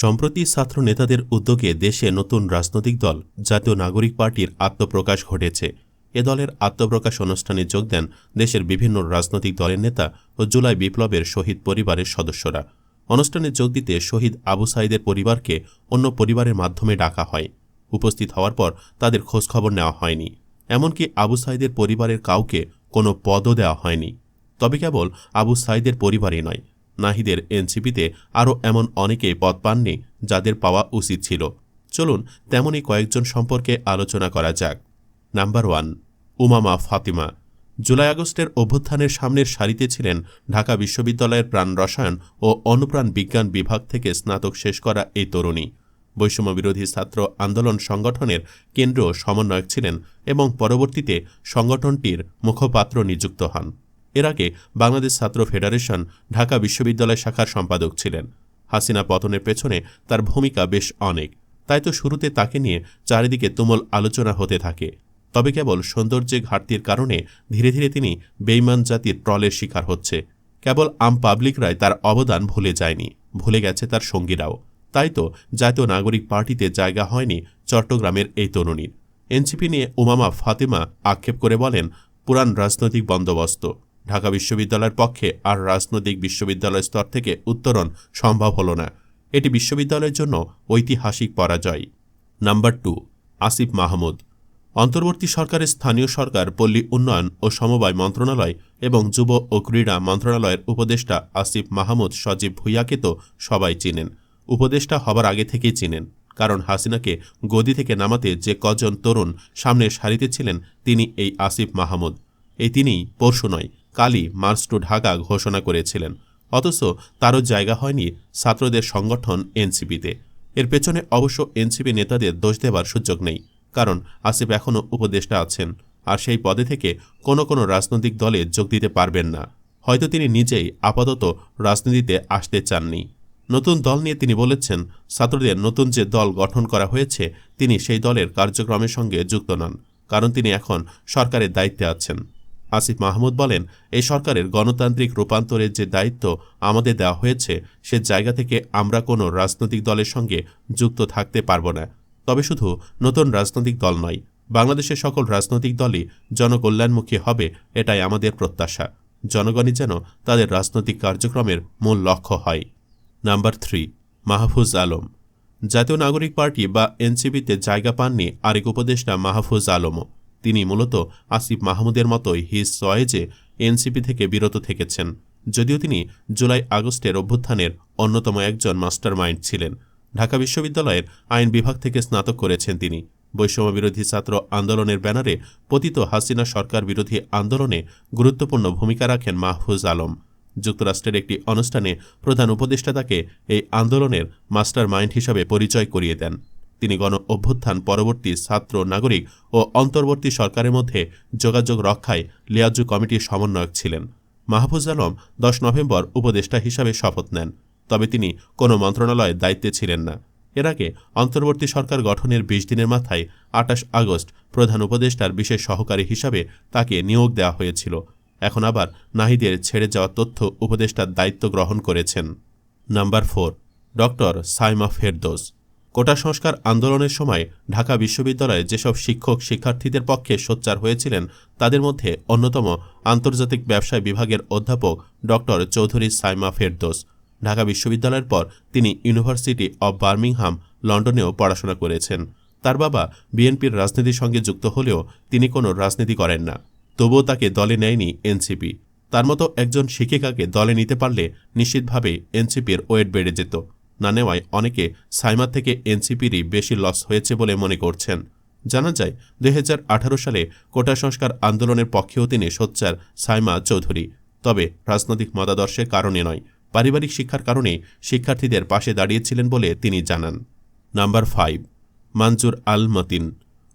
সম্প্রতি ছাত্র নেতাদের উদ্যোগে দেশে নতুন রাজনৈতিক দল, জাতীয় নাগরিক পার্টির আত্মপ্রকাশ ঘটেছে। এ দলের আত্মপ্রকাশ অনুষ্ঠানে যোগ দেন দেশের বিভিন্ন রাজনৈতিক দলের নেতা ও জুলাই বিপ্লবের শহীদ পরিবারের সদস্যরা। অনুষ্ঠানে যোগ দিতে শহীদ আবু সাইদের পরিবারকে অন্য পরিবারের মাধ্যমে ডাকা হয়। উপস্থিত হওয়ার পর তাদের খোঁজখবর নেওয়া হয়নি। এমনকি আবু সাইদের পরিবারের কাউকে কোনো পদও দেওয়া হয়নি। তবে কেবল আবু সাইদের পরিবারই নয় নাহিদের এনসিপিতে আরও এমন অনেকেই পদ পাননি যাদের পাওয়া উচিত ছিল। চলুন তেমনই কয়েকজন সম্পর্কে আলোচনা করা যাক। Number one, Umama Fatima. July আগস্টের অভ্যুত্থানের সামনের সারিতে ছিলেন ঢাকা বিশ্ববিদ্যালয়ের প্রাণ রসায়ন ও অনুপ্রাণ বিজ্ঞান বিভাগ থেকে স্নাতক শেষ করা এই তরুণী। বৈষম্য বিরোধী ছাত্র আন্দোলন সংগঠনের কেন্দ্র সমন্বয়ক ছিলেন এবং পরবর্তীতে সংগঠনটির মুখপাত্র নিযুক্ত হন। এর আগে বাংলাদেশ ছাত্র ফেডারেশন ঢাকা বিশ্ববিদ্যালয় শাখার সম্পাদক ছিলেন। হাসিনা পতনের পেছনে তার ভূমিকা বেশ অনেক। তাই তো শুরুতে তাকে নিয়ে চারিদিকে তুমুল আলোচনা হতে থাকে। তবে কেবল সৌন্দর্যে ঘাটতির কারণে ধীরে ধীরে তিনি বেইমান জাতির ট্রলের শিকার হচ্ছে। কেবল আম পাবলিকরাই তার অবদান ভুলে যায়নি, ভুলে গেছে তার সঙ্গীরাও। তাই তো জাতীয় নাগরিক পার্টিতে জায়গা হয়নি চট্টগ্রামের এই তরুণীর। এনসিপি নিয়ে উমামা ফাতেমা আক্ষেপ করে বলেন পুরান রাজনৈতিক বন্দোবস্ত। ঢাকা বিশ্ববিদ্যালয়ের পক্ষে আর রাজনৈতিক বিশ্ববিদ্যালয় স্তর থেকে উত্তরণ সম্ভব হল না। এটি বিশ্ববিদ্যালয়ের জন্য ঐতিহাসিক পরাজয়। Number two, Asif Mahmud. অন্তর্বর্তী সরকারের স্থানীয় সরকার, পল্লী উন্নয়ন ও সমবায় মন্ত্রণালয় এবং যুব ও ক্রীড়া মন্ত্রণালয়ের উপদেষ্টা আসিফ মাহমুদ সজীব ভুইয়াকে তো সবাই চিনেন। উপদেষ্টা হবার আগে থেকেই চিনেন, কারণ হাসিনাকে গদি থেকে নামাতে যে কজন তরুণ সামনে সারিতে ছিলেন, তিনি এই আসিফ মাহমুদ। এই তিনিই পরশু নয় কালই মার্চ টু ঢাকা ঘোষণা করেছিলেন। অথচ তারও জায়গা হয়নি ছাত্রদের সংগঠন এনসিপিতে। এর পেছনে অবশ্য এনসিপি নেতাদের দোষ দেবার সুযোগ নেই, কারণ আসিফ এখনও উপদেষ্টা আছেন, আর সেই পদে থেকে কোনো কোনো রাজনৈতিক দলে যোগ দিতে পারবেন না। হয়তো তিনি নিজেই আপাতত রাজনীতিতে আসতে চাননি। নতুন দল নিয়ে তিনি বলেছেন, ছাত্রদের নতুন যে দল গঠন করা হয়েছে, তিনি সেই দলের কার্যক্রমের সঙ্গে যুক্ত নন, কারণ তিনি এখন সরকারের দায়িত্বে আছেন। আসিফ মাহমুদ বলেন, এই সরকারের গণতান্ত্রিক রূপান্তরের যে দায়িত্ব আমাদের দেওয়া হয়েছে, সে জায়গা থেকে আমরা কোনো রাজনৈতিক দলের সঙ্গে যুক্ত থাকতে পারব না। তবে শুধু নতুন রাজনৈতিক দল নয়, বাংলাদেশের সকল রাজনৈতিক দলই জনকল্যাণমুখী হবে, এটাই আমাদের প্রত্যাশা। জনগণই যেন তাদের রাজনৈতিক কার্যক্রমের মূল লক্ষ্য হয়। Number three, Mahfuz Alam. জাতীয় নাগরিক পার্টি বা এনসিপিতে জায়গা পাননি আরেক উপদেষ্টা মাহফুজ আলমও। তিনি মূলত আসিফ মাহমুদের মতোই হিজ সয়েজে এনসিপি থেকে বিরত থেকেছেন। যদিও তিনি জুলাই আগস্টের অভ্যুত্থানের অন্যতম একজন মাস্টার মাইন্ড ছিলেন। ঢাকা বিশ্ববিদ্যালয়ের আইন বিভাগ থেকে স্নাতক করেছেন তিনি। বৈষম্য বিরোধী ছাত্র আন্দোলনের ব্যানারে পতিত হাসিনা সরকার বিরোধী আন্দোলনে গুরুত্বপূর্ণ ভূমিকা রাখেন মাহফুজ আলম। যুক্তরাষ্ট্রের একটি অনুষ্ঠানে প্রধান উপদেষ্টা তাকে এই আন্দোলনের মাস্টার মাইন্ড হিসাবে পরিচয় করিয়ে দেন। তিনি গণ অভ্যুত্থান পরবর্তী ছাত্র, নাগরিক ও অন্তর্বর্তী সরকারের মধ্যে যোগাযোগ রক্ষায় লিয়াজু কমিটির সমন্বয়ক ছিলেন। মাহফুজ আলম দশ নভেম্বর উপদেষ্টা হিসাবে শপথ নেন, তবে তিনি কোনো মন্ত্রণালয়ের দায়িত্বে ছিলেন না। এর আগে অন্তর্বর্তী সরকার গঠনের বিশ দিনের মাথায় আটাশ আগস্ট প্রধান উপদেষ্টার বিশেষ সহকারী হিসাবে তাকে নিয়োগ দেওয়া হয়েছিল। এখন আবার নাহিদের ছেড়ে যাওয়া তথ্য উপদেষ্টার দায়িত্ব গ্রহণ করেছেন। Number four, doctor Saima Ferdous. কোটা সংস্কার আন্দোলনের সময় ঢাকা বিশ্ববিদ্যালয়ে যেসব শিক্ষক শিক্ষার্থীদের পক্ষে সোচ্চার হয়েছিলেন, তাদের মধ্যে অন্যতম আন্তর্জাতিক ব্যবসায় বিভাগের অধ্যাপক ডক্টর চৌধুরী সাইমা ফেরদোস। ঢাকা বিশ্ববিদ্যালয়ের পর তিনি ইউনিভার্সিটি অব বার্মিংহাম, লন্ডনেও পড়াশোনা করেছেন। তার বাবা বিএনপির রাজনীতির সঙ্গে যুক্ত হলেও তিনি কোনো রাজনীতি করেন না। তবুও তাকে দলে নেয়নি এনসিপি। তার মতো একজন শিক্ষিকাকে দলে নিতে পারলে নিশ্চিতভাবে এনসিপির ওয়েট বেড়ে যেত। না নেওয়ায় অনেকে সাইমা থেকে এনসিপিরই বেশি লস হয়েছে বলে মনে করছেন। জানা যায়, দুই হাজার আঠারো সালে কোটা সংস্কার আন্দোলনের পক্ষেও তিনি সোচ্চার সাইমা চৌধুরী। তবে রাজনৈতিক মতাদর্শের কারণে নয়, পারিবারিক শিক্ষার কারণে শিক্ষার্থীদের পাশে দাঁড়িয়েছিলেন বলে তিনি জানান। Number five, Manzur Al Matin.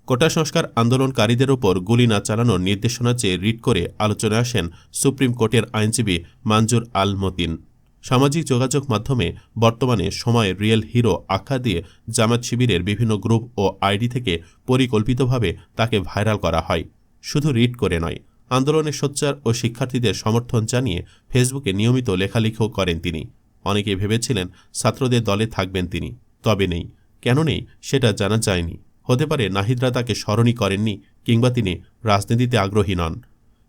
কোটা সংস্কার আন্দোলনকারীদের ওপর গুলি না চালানোর নির্দেশনা চেয়ে রিট করে আলোচনায় আসেন সুপ্রিম কোর্টের আইনজীবী মানজুর আল মতিন। সামাজিক যোগাযোগ মাধ্যমে বর্তমানে সময়ের রিয়েল হিরো আখ্যা দিয়ে জামাত শিবিরের বিভিন্ন গ্রুপ ও আইডি থেকে পরিকল্পিতভাবে তাকে ভাইরাল করা হয়। শুধু রিড করে নয়, আন্দোলনের সোচ্চার ও শিক্ষার্থীদের সমর্থন জানিয়ে ফেসবুকে নিয়মিত লেখালেখিও করেন তিনি। অনেকে ভেবেছিলেন ছাত্রদের দলে থাকবেন তিনি, তবে নেই। কেন নেই সেটা জানা যায়নি। হতে পারে নাহিদরা তাকে স্মরণই করেননি কিংবা তিনি রাজনীতিতে আগ্রহী নন।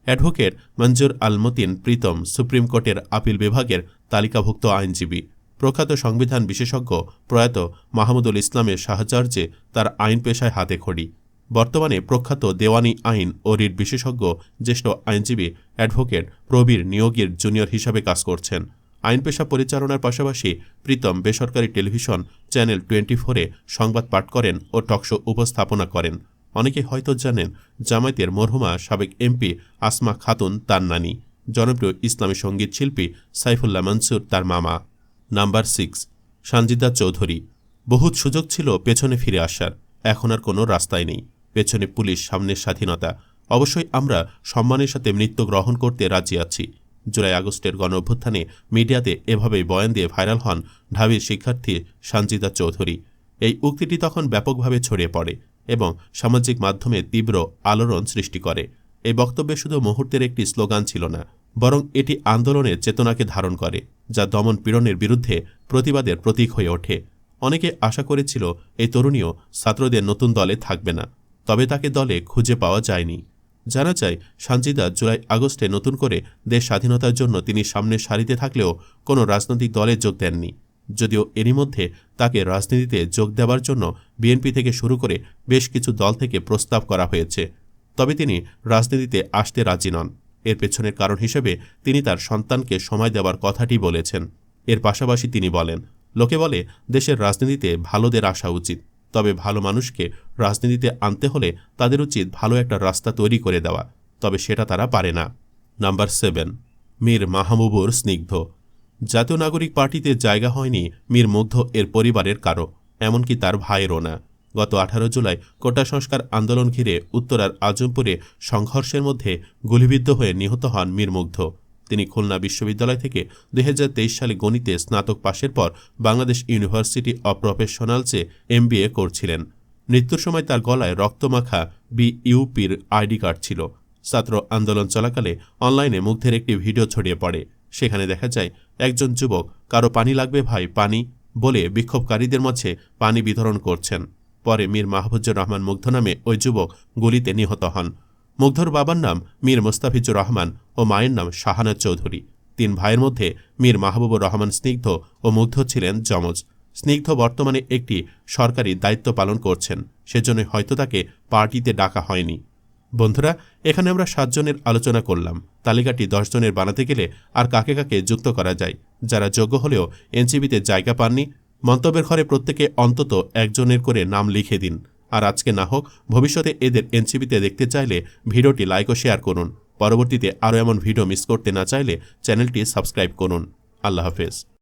অ্যাডভোকেট মঞ্জুর আলমতিন প্রীতম সুপ্রিম কোর্টের আপিল বিভাগের তালিকাভুক্ত আইনজীবী। প্রখ্যাত সংবিধান বিশেষজ্ঞ প্রয়াত মাহমুদুল ইসলামের সাহচর্যে তার আইন পেশায় হাতে খড়ি। বর্তমানে প্রখ্যাত দেওয়ানি আইন ও রিট বিশেষজ্ঞ জ্যেষ্ঠ আইনজীবী অ্যাডভোকেট প্রবীর নিয়োগের জুনিয়র হিসাবে কাজ করছেন। আইন পেশা পরিচালনার পাশাপাশি প্রীতম বেসরকারি টেলিভিশন চ্যানেল টোয়েন্টি ফোরে সংবাদ পাঠ করেন ও টকশো উপস্থাপনা করেন। অনেকে হয়তো জানেন, জামায়াতের মরহুমা সাবেক এমপি আসমা খাতুন তার নানি। জনপ্রিয় ইসলামী সংগীত শিল্পী সাইফুল্লাহ মনসুর, তার মামা। Number six, Sanjida Chowdhury. বহুত সুযোগ ছিল পেছনে ফিরে আসার। এখন আর কোনো রাস্তায় নেই। পেছনে পুলিশ, সামনের স্বাধীনতা। অবশ্যই আমরা সম্মানের সাথে মৃত্যু গ্রহণ করতে রাজি আছি। জুলাই আগস্টের গণ অভ্যুত্থানে মিডিয়াতে এভাবেই বয়ান দিয়ে ভাইরাল হন ঢাবির শিক্ষার্থী সানজিদা চৌধুরী। এই উক্তিটি তখন ব্যাপকভাবে ছড়িয়ে পড়ে এবং সামাজিক মাধ্যমে তীব্র আলোড়ন সৃষ্টি করে। এই বক্তব্যে শুধু মুহূর্তের একটি স্লোগান ছিল না, বরং এটি আন্দোলনের চেতনাকে ধারণ করে, যা দমন পীড়নের বিরুদ্ধে প্রতিবাদের প্রতীক হয়ে ওঠে। অনেকে আশা করেছিল এই তরুণীও ছাত্রদের নতুন দলে থাকবে না, তবে তাকে দলে খুঁজে পাওয়া যায়নি। জানা যায়, সানজিদা জুলাই আগস্টে নতুন করে দেশ স্বাধীনতার জন্য তিনি সামনে সারিতে থাকলেও কোনো রাজনৈতিক দলে যোগ দেননি। যদিও এরই মধ্যে তাকে রাজনীতিতে যোগ দেওয়ার জন্য বিএনপি থেকে শুরু করে বেশ কিছু দল থেকে প্রস্তাব করা হয়েছে। তবে তিনি রাজনীতিতে আসতে রাজি নন। এর পেছনের কারণ হিসেবে তিনি তার সন্তানকে সময় দেওয়ার কথাটি বলেছেন। এর পাশাপাশি তিনি বলেন, লোকে বলে, দেশের রাজনীতিতে ভালোদের আসা উচিত। তবে ভালো মানুষকে রাজনীতিতে আনতে হলে তাদের উচিত ভালো একটা রাস্তা তৈরি করে দেওয়া। তবে সেটা তারা পারে না। নাম্বার সেভেন, মীর মাহবুবুর স্নিগ্ধ। জাতীয় নাগরিক পার্টিতে জায়গা হয়নি মীর মুগ্ধ এর পরিবারের কারও, এমনকি তার ভাইয়েরও না। গত আঠারো জুলাই কোটা সংস্কার আন্দোলন ঘিরে উত্তরার আজমপুরে সংঘর্ষের মধ্যে গুলিবিদ্ধ হয়ে নিহত হন মীর মুগ্ধ। তিনি খুলনা বিশ্ববিদ্যালয় থেকে দুই হাজার তেইশ সালে গণিতে স্নাতক পাশের পর বাংলাদেশ ইউনিভার্সিটি অব প্রফেশনালসে এমবিএ করছিলেন। মৃত্যুর সময় তার গলায় রক্তমাখা বিইউপির আইডি কার্ড ছিল। ছাত্র আন্দোলন চলাকালে অনলাইনে মুগ্ধের একটি ভিডিও ছড়িয়ে পড়ে। সেখানে দেখা যায়, একজন যুবক, কারও পানি লাগবে ভাই, পানি? বলে বিক্ষোভকারীদের মাঝে পানি বিতরণ করছেন। পরে মীর মাহফুজুর রহমান মুগ্ধ নামে ওই যুবক গুলিতে নিহত হন। মুগ্ধর বাবার নাম মীর মোস্তাফিজুর রহমান ও মায়ের নাম শাহানা চৌধুরী। তিন ভাইয়ের মধ্যে মীর মাহবুবুর রহমান স্নিগ্ধ ও মুগ্ধ ছিলেন যমজ। স্নিগ্ধ বর্তমানে একটি সরকারি দায়িত্ব পালন করছেন সেজন্য হয়তো তাকে পার্টিতে ডাকা হয়নি। বন্ধুরা, এখানে আমরা সাতজনের আলোচনা করলাম। তালিকাটি দশজনের বানাতে গেলে আর কাকে কাকে যুক্ত করা যায়? যারা যোগ্য হলেও এনসিবিতে জায়গা পাননি মন্তব্যের ঘরে প্রত্যেকে অন্তত একজনের করে নাম লিখে দিন। আর আজকে না হোক, ভবিষ্যতে এদের এনসিপিতে দেখতে চাইলে ভিডিওটি লাইক ও শেয়ার করুন। পরবর্তীতে আরও এমন ভিডিও মিস করতে না চাইলে চ্যানেলটি সাবস্ক্রাইব করুন। আল্লাহ হাফেজ।